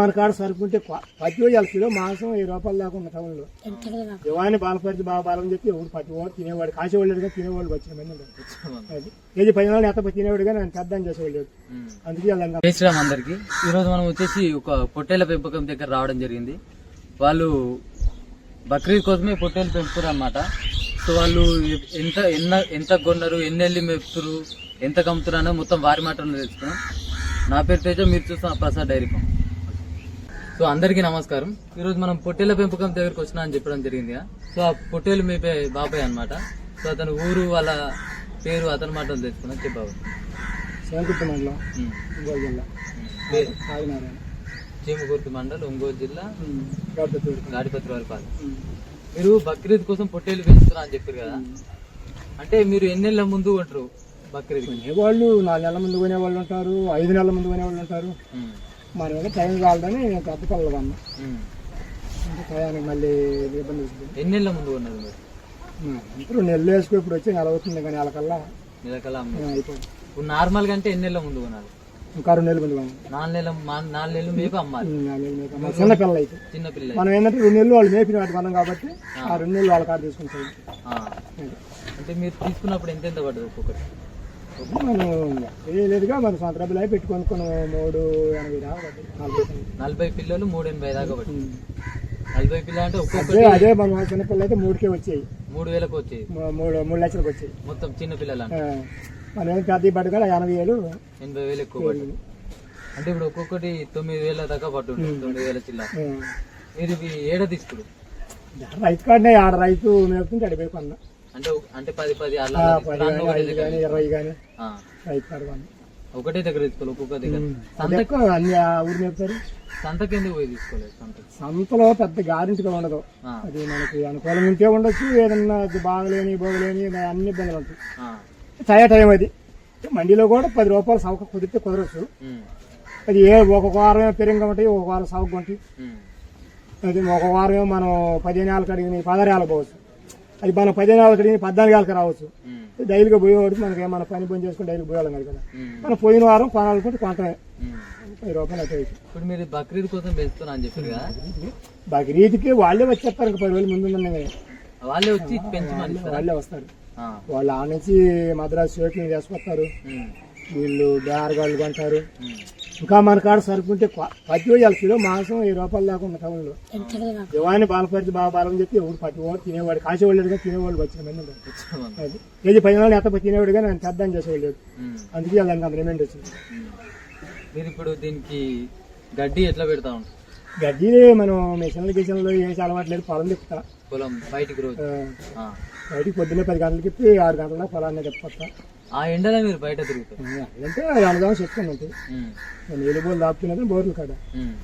మన కాడ సరుకుంటే పత్తి వేయాలి కిలో మాంసం వెయ్యి రూపాయలు దాకా ఉన్న టౌన్లో. యువాన్ని బాలపరిచి బాగా బాలని చెప్పి ఎవరు పత్తి వాడు తినేవాడు. కాసేవాళ్ళు కానీ తినేవాళ్ళు వచ్చిన మంది కేజీ పది నాలుగు ఎంత తినేవాడు కానీ ఆయన పెద్ద అని చేసేవాళ్ళు. అందుకే శ్రీరామ్ అందరికి. ఈరోజు మనం వచ్చేసి ఒక పొట్టేల పెంపకం దగ్గర రావడం జరిగింది. వాళ్ళు బక్రీద్ కోసమే పొట్టేలు పెంపుతారు అనమాట సో వాళ్ళు ఎంత ఎన్న ఎంత కొన్నారు ఎన్ని నెల్లి మేపుతారు ఎంత కమ్ముతారు అనేది మొత్తం వారి మాటలు తెలుసుకున్నాం నా పేరు తేజ మీరు చూస్తున్న ప్రసాద్ డైరీ ఫామ్. సో అందరికీ నమస్కారం. ఈరోజు మనం పొట్టేల పెంపకం దగ్గరకు వచ్చినా అని చెప్పడం జరిగింది. సో ఆ పొట్టేలు మేపే బాబాయ్ అన్నమాట. సో అతని ఊరు వాళ్ళ పేరు అతని మాటలు తెలుసుకున్నాం చెప్పావు? ఒంగోలు జిల్లా. చీమకుర్తి మండల్ ఒంగోలు జిల్లా. గాడిపత్రి వారి పాలెం. ఉమ్. మీరు బక్రీద్ కోసం పొట్టేలు పెంచుతున్నా అని చెప్పారు కదా. అంటే మీరు ఎన్ని నెలల ముందు కొంటారు బక్రీద్ కొనేవాళ్ళు నాలుగు నెలల ముందు కొనేవాళ్ళు ఉంటారు ఐదు నెలల ముందు కొనేవాళ్ళు ఉంటారు. మన మీద టైం కావాలని పెద్ద కళ్ళు అన్న అంటే టయానికి మళ్ళీ ఇబ్బంది వస్తుంది ఎన్ని నెలల ముందు కొన్నారు మీరు? ఇప్పుడు నెల్లు వేసుకో ఇప్పుడు వచ్చి నెల అవుతుంది కానీ నెలకల్లా. నెలకల్లా అయిపోయింది. ఇప్పుడు నార్మల్గా అంటే ఎన్ని నెలల ముందు కొనాలి ఇంకా రెండు నెలలు ముందు కొన్నాం. నాలుగు నెలల నాలుగు నెలలు మేపు అమ్మాలి. ఉమ్, నాలుగు నెలలు మేక. మన చిన్న పిల్లలు అయితే. చిన్న మనం ఏంటంటే రెండు నెలలు వాళ్ళు మేపిన వాటి కొన్నాం కాబట్టి ఆ. రెండు నెలలు వాళ్ళ కాడ తీసుకుంటాం అంటే మీరు తీసుకున్నప్పుడు ఎంత ఎంత పడ్డది ఒక్కొక్కటి? మనం లేదుగా మన సొంత డబ్బులు అయి పెట్టుకొని మూడు ఎనభై. నలభై పిల్లలు. మూడు ఎనభై దాకా. నలభై పిల్ల అంటే ఒక్కొక్కటి అదే మన చిన్న పిల్లలు అయితే మూడుకే వచ్చాయి. మూడు వేలకు వచ్చేది మూ- మూడు మూడు లక్షలకు వచ్చాయి. మొత్తం చిన్న పిల్లలు మనం ఏం పెద్ద పడ్డ కదా ఎనభై ఏళ్ళు ఎనభై వేలు ఎక్కువ అంటే ఇప్పుడు ఒక్కొక్కటి తొమ్మిది వేల దాకా పట్టుంటుంది తొమ్మిది వేల చిల్లర. ఆ, మీరు ఏడ తీసుకురు రైతు కాడనే ఆడ రైతు మేపుతుంటే అడిపోయి కొన్నా. అంటే అంటే పది పది అలా ఇరవై కానీ ఒకటే దగ్గర తీసుకోవాలి ఒక్కొక్క దగ్గర. అదే ఎక్కువ అన్ని ఆ ఊరు మేపుతారు సంతకి ఎందుకు పోయి తీసుకోలేదు సంతకి? సంతలో పెద్ద గ్యారెంటీగా ఉండదు. అది మనకి అనుకూలంగా ఉంటే ఉండొచ్చు ఏదన్నా అది బాగలేని బాగలేని అన్ని ఇబ్బందులు ఉంటాయి. ఆ, టైం అది. మండీలో కూడా పది రూపాయలు సవక కుదిరితే కుదరచ్చు. అది ఏ ఒక వారం పెరిగి ఉంటాయి ఒక వారం సవక ఉంటాయి అది ఒక వారం మనం పదిహేను ఏళ్ళకి అడిగిన పదహారు ఏళ్ళకి పోవచ్చు. అది మనం పదిహేను అడిగిన పద్నాలుగు ఏళ్ళకి రావచ్చు. డైలీగా పోయేవాడు మనకి ఏమన్నా పని పని చేసుకుని డైలీ పోయేవాళ్ళం కాదు. కదా మనం పోయిన వారం కొనాలనుకుంటే కొంటమే. ఉమ్. పది రూపాయలు అటు. ఇప్పుడు మీరు బక్రీద్ కోసం పెంచుతున్నా అని చెప్పారు కదా? బక్రీద్కి వాళ్ళే వచ్చేస్తారు ఇంకా పది రోజులు ముందు వాళ్ళే వచ్చి పెంచమని? వాళ్ళే వస్తారు. వాళ్ళు ఆ నుంచి మద్రాసు షోకింగ్ చేసుకొస్తారు వీళ్ళు బేరగాళ్ళు కొంటారు. ఇంకా మన కాడ సరుకుంటే పత్తి వేయాలి కిలో మాంసం వెయ్యి రూపాయలు దాకా ఉన్న టౌన్లో యువాన్ని బాలపరిచి బాగా బాలని చెప్పి ఎవరు వాడు తినేవాడు కాసేవాళ్ళు తినేవాళ్ళు వచ్చిన మంది కేజీ పది నాలుగు ఎంత తినేవాడు కానీ ఆయన పెద్ద చేసేవాళ్ళు అందుకే వాళ్ళకి అంత రిమైండ్ వచ్చింది. మీరు ఇప్పుడు దీనికి గడ్డి ఎట్లా పెడతా ఉంటారు? గడ్డి మనం మిషన్లు గిషన్లు వేసి అలవాటు లేదు పొలం తిప్పుతా. పొలం బయటికి రోజు. బయటికి పొద్దున్నే పది గంటలకి ఆరు గంటల పొలాన్ని తిప్పుకొస్తా ఆ ఎండలో మీరు బయట తిరుగుతారు. అంటే అనుదాం చెట్టుకుని ఉంటుంది నేను నీళ్ళు బోర్లు కాడ.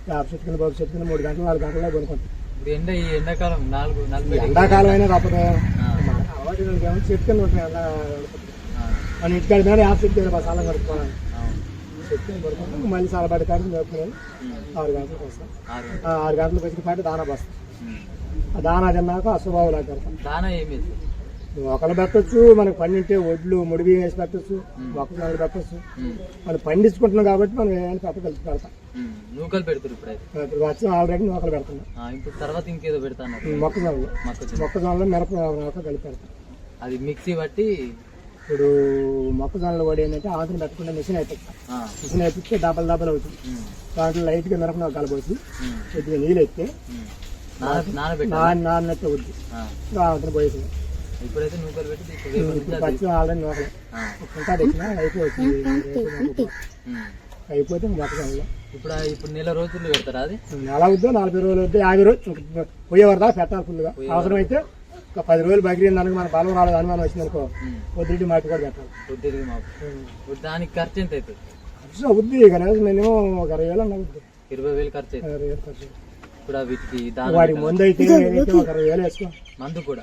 యాప్ చెట్టుకుని బోర్లు చెట్టుకుని మూడు గంటలు నాలుగు గంటల కొనుక్కుంటాం ఇప్పుడు ఎండ ఈ ఎండాకాలం నాలుగు నలభై. ఎండాకాలం అయినా తప్పదు. చెట్టుకుని ఉంటాయి మన ఇంటికాడ మీద యాప్ చెట్టుకుని బస్ అలా కడుక్కోవాలి. చెట్టుకుని పడుకుంటాం మళ్ళీ సాలబడి కాడికి మేపుకుని ఉమ్, ఆరు గంటలకు వస్తాం. ఆరు గంటలకు వచ్చిన పాటు దానా బస్తాం. ఆ దానా తిన్నాక అశుభావులు దానా ఏమి ఒకరు పెట్టొచ్చు మనకు పండింటే ఒడ్లు ముడివి వేసి పెట్టొచ్చు మొక్కజొన్నలు పెట్టొచ్చు. ఉమ్, మనం పండించుకుంటున్నాం కాబట్టి మనం ఏమైనా పెట్ట కలిసి పెడతాం. నూకలు పెడతారు ఇప్పుడు వచ్చి ఆల్రెడీ నూకలు పెడుతున్నాం ఆ, ఇప్పుడు తర్వాత ఇంకేదో పెడతా అన్నారు మొక్కజొన్నలు. మొక్కజొన్న. మొక్కజొన్నలు మిరప నూక కలిపి పెడతాం. అది మిక్సీ బట్టి ఇప్పుడు మొక్కజొన్నలు కూడా ఏంటంటే ఆకుని పెట్టకుండా మిషన్ అయిపోతాం మిషన్ అయిపోతే డబల్ డబల్ అవుతుంది. దాంట్లో లైట్గా మిరప నూక కొద్దిగా నీళ్ళు ఎత్తే నాన్న నాన్నట్టు అవుద్ది. ఆ, అవతల పోయేది ఇప్పుడైతే నూకలు పెట్టి ఇప్పుడు పచ్చి ఆల్రెడీ నూకలు. ఆ, ఇంకా తెచ్చినా అయిపోవచ్చు. ఉమ్. అయిపోతే ఇప్పుడు నెల రోజులు పెడతారా అది? నెల అవుద్దో నలభై రోజులు వద్దు యాభై రోజులు పోయేవారు పెట్టాలి ఫుల్గా అవసరమైతే ఒక పది రోజులు బగిరి దానికి మన బలం రాలేదు అనుమానం వచ్చింది అనుకో. పొద్దుటి మాటి కూడా పెట్టాలి. మాకు. దానికి ఖర్చు ఎంత అవుతుంది ఖర్చు అవుద్ది కనీసం మినిమం ఒక అరవై వేలు అన్న ఇరవై వేలు ఖర్చు అరవై వేలు ఖర్చు ఇప్పుడు ఆ వీటికి దాన ముందు అయితే ఒక అరవై వేలు వేసుకో. మందు కూడా.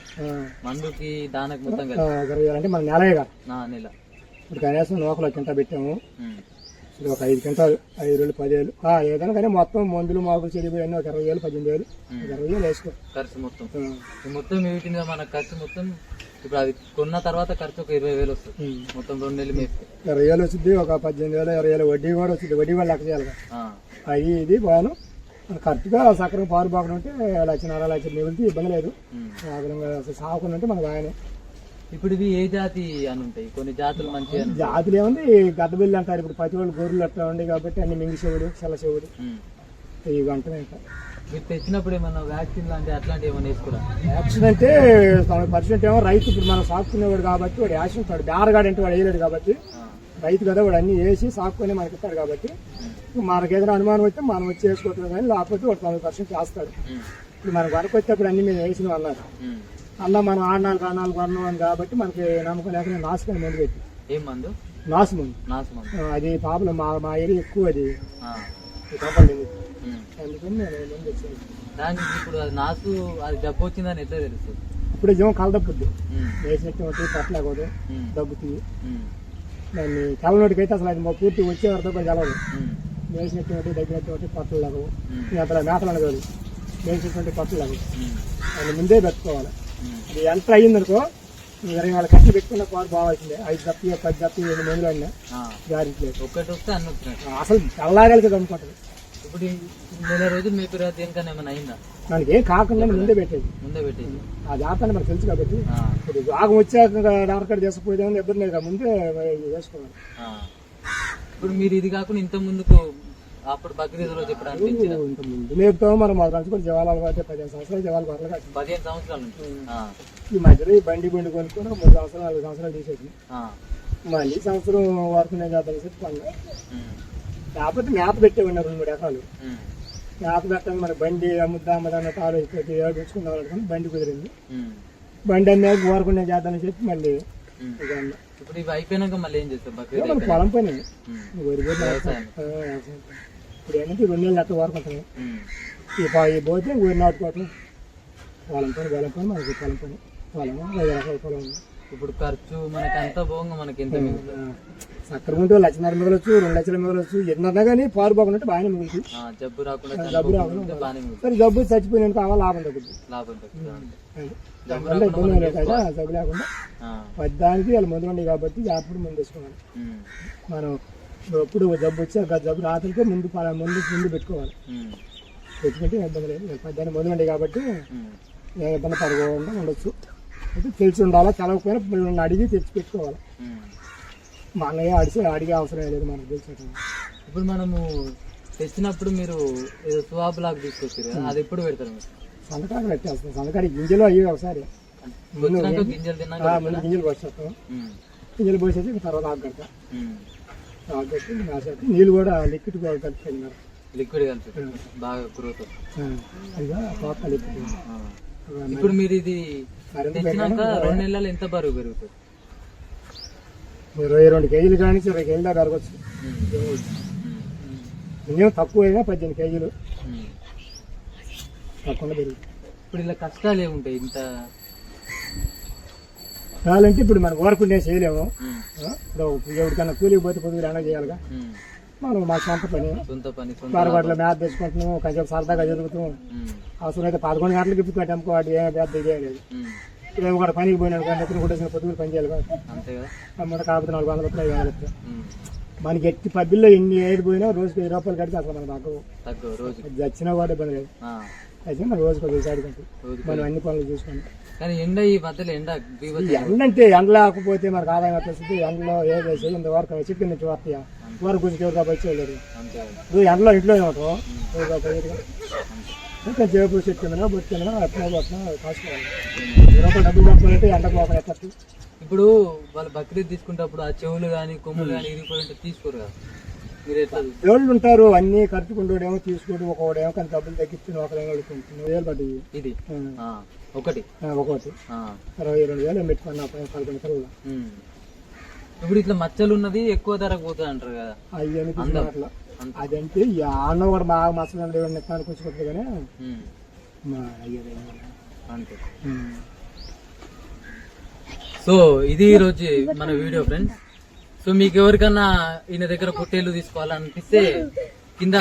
మందుకి దానకు మొత్తం అరవై వేలు. అంటే మన నెలగా నా నెల. ఇప్పుడు కనీసం నూకలు ఒక కింట పెట్టాము. ఇప్పుడు ఒక ఐదు కింటాలు ఐదు వేలు పదివేలు. ఆ, ఏదైనా కానీ మొత్తం మందులు మాకులు చెడిపోయి ఒక ఇరవై వేలు పద్దెనిమిది వేలు. ఇరవై వేలు వేసుకో. ఖర్చు మొత్తం. మొత్తం మీద మన ఖర్చు మొత్తం ఇప్పుడు అది కొన్న తర్వాత ఖర్చు ఒక ఇరవై వేలు వస్తుంది. మొత్తం రెండు నెలలు మేస్తే ఇరవై వేలు వచ్చింది ఒక పద్దెనిమిది వేలు ఇరవై వేలు. వడ్డీ కూడా వచ్చింది వడ్డీ కూడా లెక్క చేయాలి అవి ఇది బాను కరెక్ట్గా సక్కరం పాలు బాగా ఉంటే లక్షన్నర లక్ష మిగిలితే ఇబ్బంది లేదు. సగరంగా అసలు సాగుకుండా ఉంటే మనకు ఆయనే. ఇప్పుడు ఇవి ఏ జాతి అని ఉంటాయి? కొన్ని జాతులు ఉంటాయి. జాతులు ఏముంది? గద్దబిల్లి అంటారు ఇప్పుడు పది వాళ్ళు గొర్రెలు అట్లా ఉండే కాబట్టి అన్ని మింగి చెవుడు చల్ల చెవుడు ఉమ్. ఇవి ఇంకా మీరు తెచ్చినప్పుడు ఏమన్నా వ్యాక్సిన్ లాంటి అట్లాంటివి ఏమైనా వేసుకురా? యాక్షన్ అంటే పర్సెంట్ ఏమో రైతు ఇప్పుడు మనం సాకుకునేవాడు కాబట్టి వాడు యాక్షన్ ఉంటాడు బేరగాడు అంటే వాడు వేయలేడు కాబట్టి. రైతు కదా వాడు అన్ని వేసి సాకుకొని మనకి ఇస్తాడు కాబట్టి మనకి ఏదైనా అనుమానం వస్తే మనం వచ్చి వేసుకోవట్లేదు కానీ లేకపోతే వాడు తొంభై పర్సెంట్ చేస్తాడు. ఇప్పుడు మనం వరకు వచ్చేటప్పుడు అన్ని మేము వేసిన అన్నారు. అలా మనం ఆడినాలు కానాలు కొన్నాం అని కాబట్టి మనకి నమ్మకం లేక నేను నాసుకొని ముందు పెట్టి ఏం మందు? నాసు ముందు అది పాపలు మా మా ఏరియా ఎక్కువ అది. అందుకని నేను ముందు వచ్చాను. దానికి ఇప్పుడు అది నాసు అది వచ్చిందని ఎట్లా తెలుస్తుంది ఇప్పుడు జీవం కలదప్పుద్ది. వేసినట్టు పట్టలేకూడదు ఉమ్. దగ్గుతుంది. దాన్ని తెల్లనోటికి అయితే అసలు అది మా పూర్తి వచ్చే వరకు కూడా తెలవదు. ఒకటి దగ్గినట్టు ఒకటి పట్టలు లేవు అక్కడ మేతలు అనగాదు వేసినటువంటి పట్టలు లేవు. దాన్ని ముందే పెట్టుకోవాలి. ఇది ఎంత అయ్యిందనుకో ఇరవై నాలుగు కట్టలు పెట్టుకున్న పాలు బాగాల్సిందే ఐదు తప్పి పది తప్పి ఎనిమిది మందులు ఒక్కటి అన్ని వచ్చినట్టు అసలు తెల్లారాలకి దమ్ముకుంటుంది. ఇప్పుడు నెల రోజులు మీ పిల్లలు దేనికన్నా ఏమైనా అయిందా? మనకి ఏం కాకుండా ముందే పెట్టేది. ముందే పెట్టేసి ఆ జాతర మనకు తెలుసు కాబట్టి. ఇప్పుడు రాగం వచ్చాక డాక్టర్ చేసుకుపోయేదేమో ఇబ్బంది లేదు ముందే వేసుకోవాలి ఆ. ఇప్పుడు మీరు ఇది కాకుండా ఇంత ముందుకు అప్పుడు బక్రీద్ రోజు ఎప్పుడు మనం మా ఫ్రెండ్స్ కూడా జవాలు పదిహేను సంవత్సరాలు జవాలు. పదిహేను సంవత్సరాల. ఈ మధ్యలో ఈ బండి బండి కొనుక్కొని మూడు సంవత్సరాలు నాలుగు సంవత్సరాలు తీసేది. ఆ. మళ్ళీ సంవత్సరం వరకు నేను చేద్దాం చెప్పి కాకపోతే మేత పెట్టేవాడిన రెండు మూడు ఎకరాలు. ఉమ్. మేత పెట్టండి మన బండి అమ్ముద్దా ఆలోచించి ఏడు ఉంచుకుందాం అనుకుని బండి కుదిరింది. బండి అమ్మాక వరకు నేను చేద్దామని చెప్పి మళ్ళీ. ఇప్పుడు ఇవి అయిపోయినాక మళ్ళీ ఏం అయిపోయినాక? పొలం పని. ఇప్పుడు ఏంటంటే రెండు నెలలు ఎట్ట వరకు ఉంటుంది ఉమ్. ఈ పా- ఈ పోతే ఊరి నాటుకోవటం పొలం పని పొలం పని మనకి పొలం పని. పొలం ఐదు ఎకరాల పొలం ఉంది. ఇప్పుడు ఖర్చు మనకి అంత పోగా మనకి ఎంత సక్కర ఉంటే లక్షన్నర మిగలొచ్చు రెండు లక్షలు మిగలొచ్చు ఎన్నన్నా కానీ పాలు బాగున్నట్టు బాగానే మిగులుతుంది. జబ్బు రాకుండా జబ్బు రాకుండా బాగానే సరే జబ్బు చచ్చిపోయిన కావాలి లాభం తగ్గుతుంది లాభం తగ్గుతుంది ఇబ్బంది కదా జబ్బు లేకుండా. పద్దానికి వాళ్ళు మందులు ఉన్నాయి కాబట్టి అప్పుడు ముందు వేసుకోవాలి. మనం ఎప్పుడు జబ్బు వచ్చి జబ్బు రాత్రికే ముందు ముందు ముందు పెట్టుకోవాలి. పెట్టుకుంటే ఇబ్బంది లేదు. పద్దానికి మందులు ఉన్నాయి కాబట్టి ఇబ్బంది పడకుండా ఉండొచ్చు. అయితే తెలిసి ఉండాలా తెలవకపోయినా మిమ్మల్ని అడిగి తెచ్చి పెట్టుకోవాలి. మా అన్నయ్య అడిసి అడిగే అవసరం లేదు మనకు తెలిసి ఇప్పుడు మనము తెచ్చినప్పుడు మీరు ఏదో సువాబ్ లాగా తీసుకొచ్చారు అది ఎప్పుడు పెడతారు మీరు? సంతకాలు పెట్టేస్తాం సంతకాడి గింజలు అయ్యి ఒకసారి. ముందు గింజలు పోసేస్తాం. గింజలు పోసేసి తర్వాత కట్టి నాసేస్తాం నీళ్ళు కూడా లిక్విడ్ కూడా కలిపి లిక్విడ్ కలిపి బాగా గ్రోత్ అదిగా తోట లిక్విడ్ ఇప్పుడు మీరు ఇది తెచ్చినాక రెండు నెలలు ఎంత బరువు పెరుగుతుంది? ఇరవై రెండు కేజీలు కానీ ఇరవై కేజీలు దాకా. ఉమ్. మినిమం తక్కువ అయినా పద్దెనిమిది కేజీలు. తక్కువ పెరుగుతుంది. ఇప్పుడు ఇలా కష్టాలు ఏముంటాయి ఇంత? కావాలంటే ఇప్పుడు మనం ఊరకుండే చేయలేము. ఇప్పుడు ఎవరికన్నా కూలికి పోతే పొద్దుగా ఎండ చేయాలిగా. మనం మా సొంత పని. సొంత పని సొంత బారబాట్లో మేత తెచ్చుకుంటున్నాం కొంచెం సరదాగా జరుగుతాం. అవసరం అయితే పదకొండు గంటలకు ఇప్పుడు టెంపు వాటి ఏం పెద్ద ఇదే లేదు ఉమ్. ఇప్పుడు కూడా పనికి పోయినాడు కానీ ఎత్తున కొట్టేసిన పొద్దులు పని చేయాలి కాబట్టి కాకపోతే నాలుగు వందల రూపాయలు ఉమ్. మనకి ఎట్టి పబ్బిల్లో ఎన్ని ఏడు పోయినా రోజుకి వెయ్యి రూపాయలు కడితే అసలు మన మాకు తగ్గవు రోజు చచ్చినా కూడా ఇబ్బంది లేదు. అయితే మన రోజుకి ఒక మనం అన్ని పనులు చూసుకుంటాం కానీ ఎండ ఈ మధ్యలో ఎండ ఎండ అంటే ఎండ లేకపోతే మనకు ఆదాయం వస్తుంది? ఎండలో ఏదో వేసి ఇంతవరకు చిక్కి నుంచి వస్తాయా? వరకు ఎవరికా వచ్చేయలేదు అంతే. కదా ఇప్పుడు ఎండలో ఇంట్లోనే ఉంటాం ఎవరికా పోయేదిగా. ఇంకా జేబు చెట్టు కింద బొట్టు కింద అట్లా పట్టిన కాసుకోవాలి రూపాయలు డబ్బులు కట్టుకోవాలంటే ఎండ ఎట్లా ఇప్పుడు వాళ్ళు బక్రీద్ తీసుకుంటప్పుడు ఆ చెవులు కానీ కొమ్ములు కానీ ఇరిగిపోయి తీసుకోరు కదా. దేవుళ్ళు ఉంటారు అన్ని కట్టుకుంటూడేమో తీసుకోడు ఒకడేమో కానీ డబ్బులు తగ్గిస్తే ఒకరేమో అడుగుతుంటుంది వేలు పడ్డాయి ఇది. ఒకటి. ఒకటి. ఇరవై రెండు వేలు పెట్టుకున్నా పదకొండు కల్లా ఉమ్. ఇప్పుడు ఇట్లా మచ్చలు ఉన్నది ఎక్కువ ధరకు పోతుంది అంటారు కదా. అయ్యని. అదంటే ఈ అన్న కూడా బాగా ఎత్తాను కూర్చుకుంటుంది కానీ అంతే. సో ఇది ఈ రోజు మన వీడియో ఫ్రెండ్స్. సో మీకు ఎవరికన్నా ఈయన దగ్గర పొట్టేలు తీసుకోవాలనిపిస్తే కింద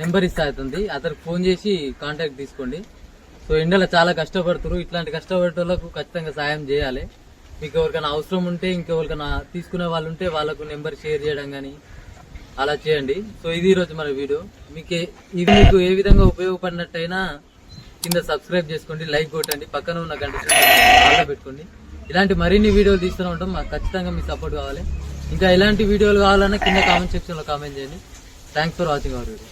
నెంబర్ ఇస్తా అవుతుంది. అతనికి ఫోన్ చేసి కాంటాక్ట్ తీసుకోండి. సో ఎండలో చాలా కష్టపడుతున్నారు ఇట్లాంటి కష్టపడేటోళ్ళకు ఖచ్చితంగా సాయం చేయాలి. మీకు ఎవరికైనా అవసరం ఉంటే ఇంకెవరికైనా తీసుకునే వాళ్ళు ఉంటే వాళ్ళకు నెంబర్ షేర్ చేయడం కానీ అలా చేయండి. సో ఇది ఈరోజు మన వీడియో. మీకు ఇది మీకు ఏ విధంగా ఉపయోగపడినట్టయినా కింద సబ్స్క్రైబ్ చేసుకోండి లైక్ కొట్టండి పక్కన ఉన్న గంట పెట్టుకోండి. ఇలాంటి మరిన్ని వీడియోలు తీస్తూనే ఉంటాం. మాకు ఖచ్చితంగా మీ సపోర్ట్ కావాలి. ఇంకా ఎలాంటి వీడియోలు కావాలన్నా కింద కామెంట్ సెక్షన్లో కామెంట్ చేయండి. Thanks for watching our video